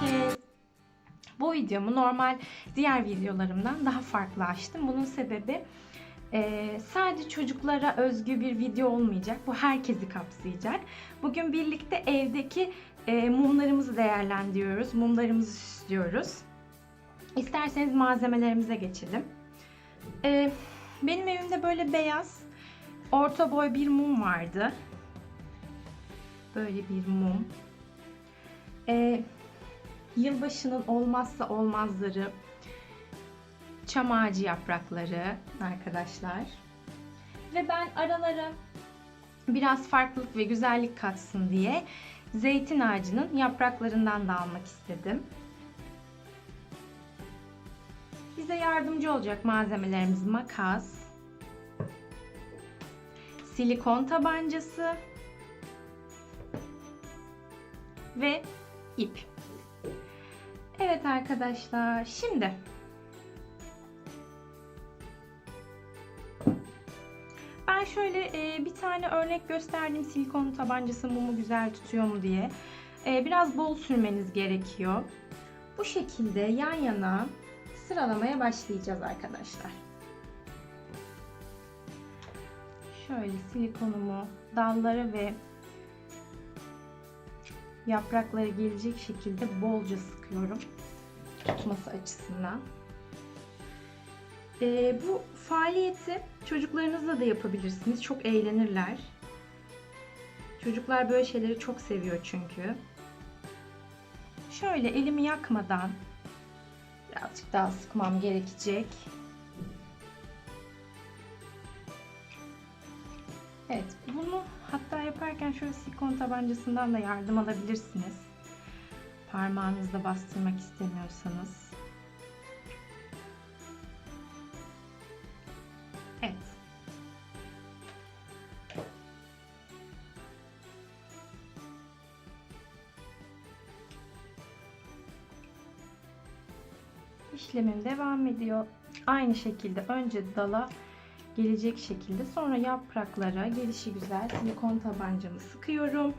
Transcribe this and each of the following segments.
herkes. Bu videomu normal diğer videolarımdan daha farklı açtım. Bunun sebebi e, sadece çocuklara özgü bir video olmayacak. Bu herkesi kapsayacak. Bugün birlikte evdeki e, mumlarımızı değerlendiriyoruz. Mumlarımızı süslüyoruz. İsterseniz malzemelerimize geçelim. E, benim evimde böyle beyaz orta boy bir mum vardı. Böyle bir mum. Ee, yılbaşının olmazsa olmazları çam ağacı yaprakları arkadaşlar. Ve ben aralara biraz farklılık ve güzellik katsın diye zeytin ağacının yapraklarından da almak istedim. Bize yardımcı olacak malzemelerimiz makas, silikon tabancası ve ip. Evet arkadaşlar şimdi ben şöyle e, bir tane örnek gösterdim silikon tabancası mumu güzel tutuyor mu diye. E, biraz bol sürmeniz gerekiyor. Bu şekilde yan yana sıralamaya başlayacağız arkadaşlar. Şöyle silikonumu dallara ve yaprakları gelecek şekilde bolca sıkıyorum tutması açısından. Ee, bu faaliyeti çocuklarınızla da yapabilirsiniz. Çok eğlenirler. Çocuklar böyle şeyleri çok seviyor çünkü. Şöyle elimi yakmadan birazcık daha sıkmam gerekecek. Yaparken şöyle silikon tabancasından da yardım alabilirsiniz. Parmağınızla bastırmak istemiyorsanız. Evet. İşlemim devam ediyor. Aynı şekilde önce dala gelecek şekilde sonra yapraklara gelişi güzel silikon tabancamı sıkıyorum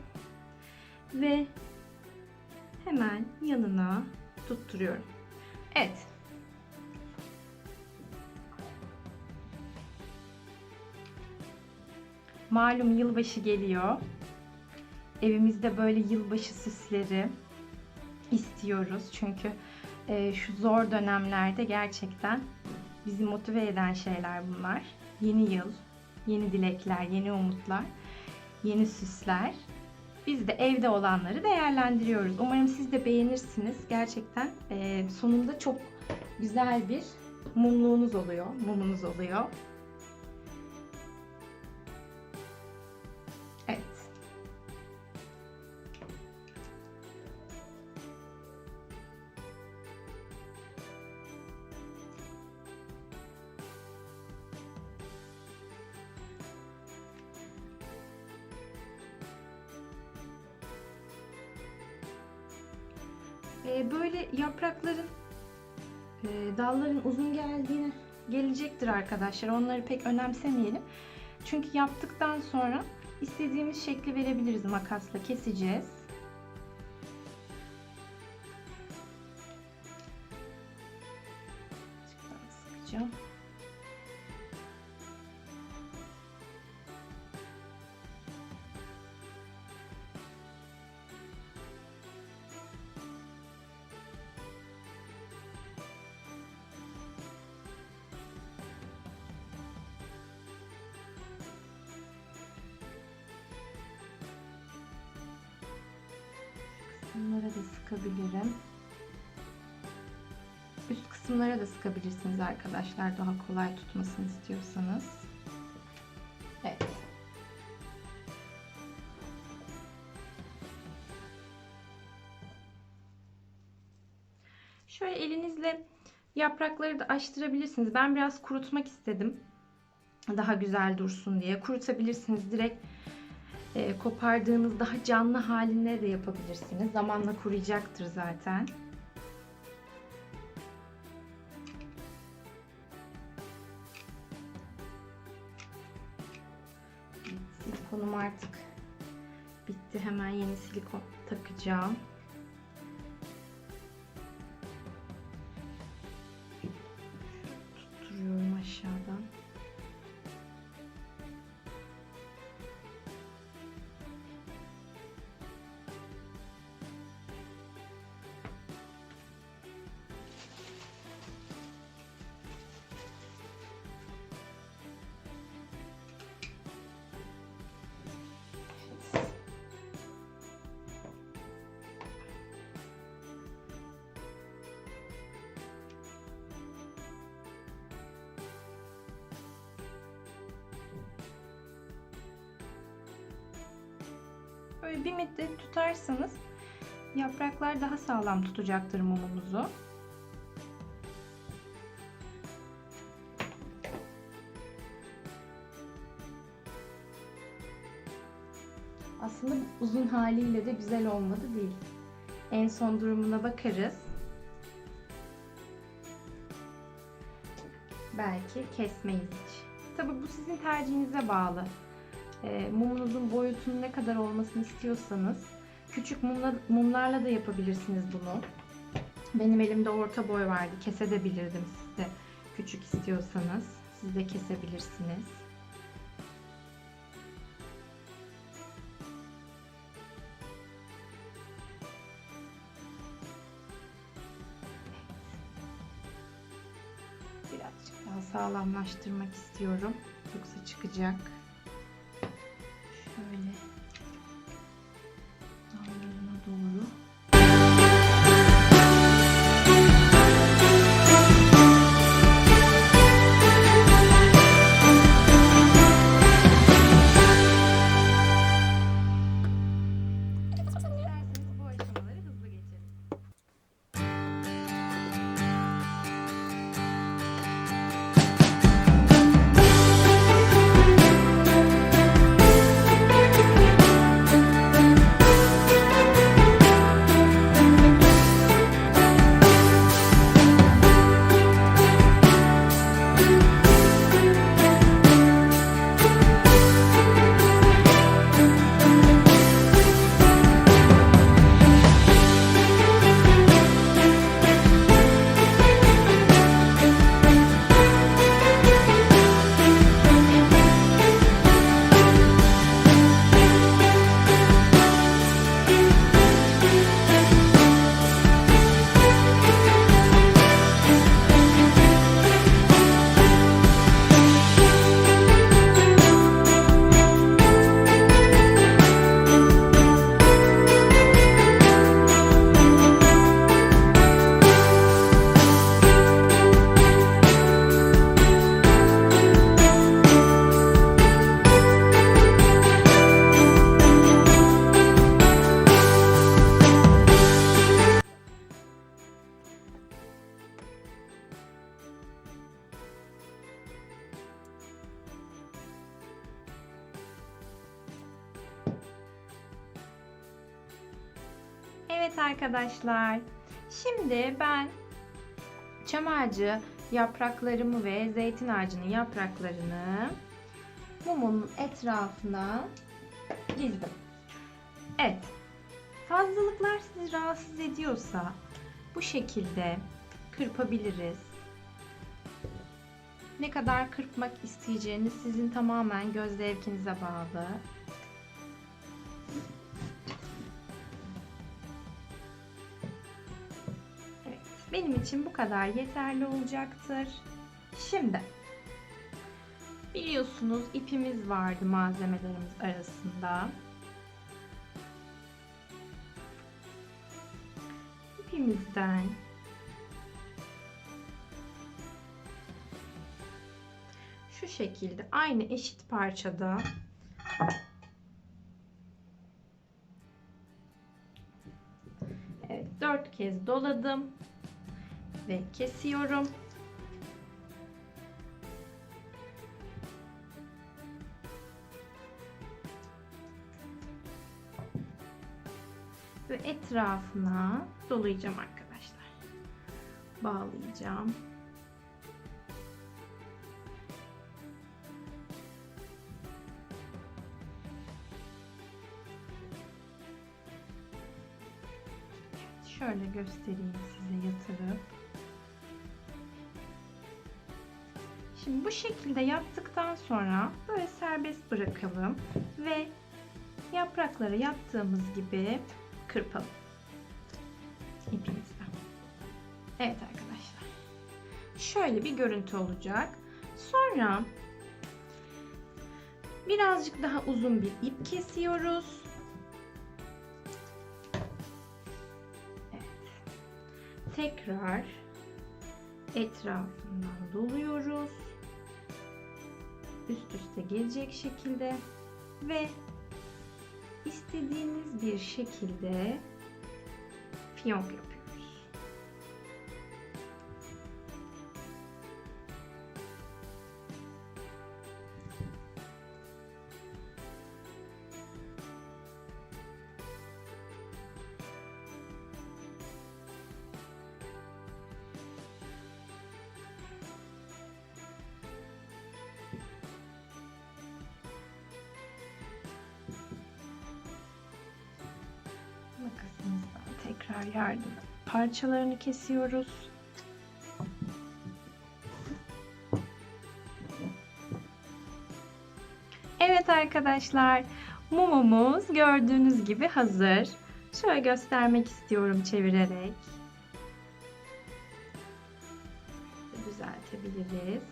ve hemen yanına tutturuyorum. Evet. Malum yılbaşı geliyor. Evimizde böyle yılbaşı süsleri istiyoruz. Çünkü e, şu zor dönemlerde gerçekten bizi motive eden şeyler bunlar. Yeni yıl, yeni dilekler, yeni umutlar, yeni süsler. Biz de evde olanları değerlendiriyoruz. Umarım siz de beğenirsiniz. Gerçekten sonunda çok güzel bir mumluğunuz oluyor, mumunuz oluyor. Ee, böyle yaprakların e, dalların uzun geldiğini gelecektir arkadaşlar. Onları pek önemsemeyelim. Çünkü yaptıktan sonra istediğimiz şekli verebiliriz makasla keseceğiz. Sıkacağım. Bunlara da sıkabilirim. Üst kısımlara da sıkabilirsiniz arkadaşlar daha kolay tutmasını istiyorsanız. Evet. Şöyle elinizle yaprakları da açtırabilirsiniz. Ben biraz kurutmak istedim. Daha güzel dursun diye. Kurutabilirsiniz direkt e, kopardığınız daha canlı haline de yapabilirsiniz. Zamanla kuruyacaktır zaten. Silikonum artık bitti. Hemen yeni silikon takacağım. Böyle bir müddet tutarsanız yapraklar daha sağlam tutacaktır mumumuzu. Aslında uzun haliyle de güzel olmadı değil. En son durumuna bakarız. Belki kesmeyiz hiç. Tabi bu sizin tercihinize bağlı. E, mumunuzun boyutunun ne kadar olmasını istiyorsanız küçük mumla, mumlarla da yapabilirsiniz bunu. Benim elimde orta boy vardı. Kesebilirdim siz de küçük istiyorsanız. Siz de kesebilirsiniz. Birazcık daha sağlamlaştırmak istiyorum. Yoksa çıkacak. Evet arkadaşlar. Şimdi ben çam ağacı yapraklarımı ve zeytin ağacının yapraklarını mumun etrafına dizdim. Evet. Fazlalıklar sizi rahatsız ediyorsa bu şekilde kırpabiliriz. Ne kadar kırpmak isteyeceğiniz sizin tamamen göz zevkinize bağlı. Benim için bu kadar yeterli olacaktır. Şimdi biliyorsunuz ipimiz vardı malzemelerimiz arasında. İpimizden şu şekilde aynı eşit parçada Evet, dört kez doladım ve kesiyorum. Ve etrafına dolayacağım arkadaşlar. Bağlayacağım. Şöyle göstereyim size yatırıp. Şimdi bu şekilde yaptıktan sonra böyle serbest bırakalım ve yaprakları yaptığımız gibi kırpalım ipimizle. Evet arkadaşlar. Şöyle bir görüntü olacak. Sonra birazcık daha uzun bir ip kesiyoruz. tekrar etrafından doluyoruz. Üst üste gelecek şekilde ve istediğiniz bir şekilde fiyonk yapıyoruz. Tekrar yardım parçalarını kesiyoruz. Evet arkadaşlar, mumumuz gördüğünüz gibi hazır. Şöyle göstermek istiyorum çevirerek. Düzeltebiliriz.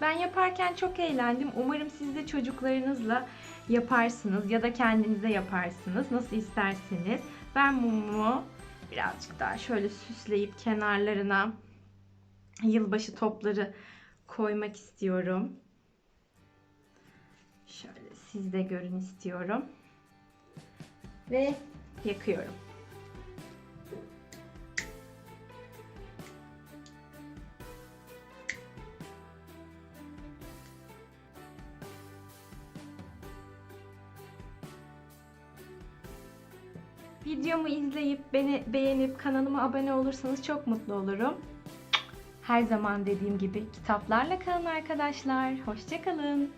Ben yaparken çok eğlendim. Umarım siz de çocuklarınızla yaparsınız ya da kendinize yaparsınız. Nasıl isterseniz. Ben mumumu birazcık daha şöyle süsleyip kenarlarına yılbaşı topları koymak istiyorum. Şöyle siz de görün istiyorum. Ve yakıyorum. Videomu izleyip beni beğenip kanalıma abone olursanız çok mutlu olurum. Her zaman dediğim gibi kitaplarla kalın arkadaşlar. Hoşçakalın.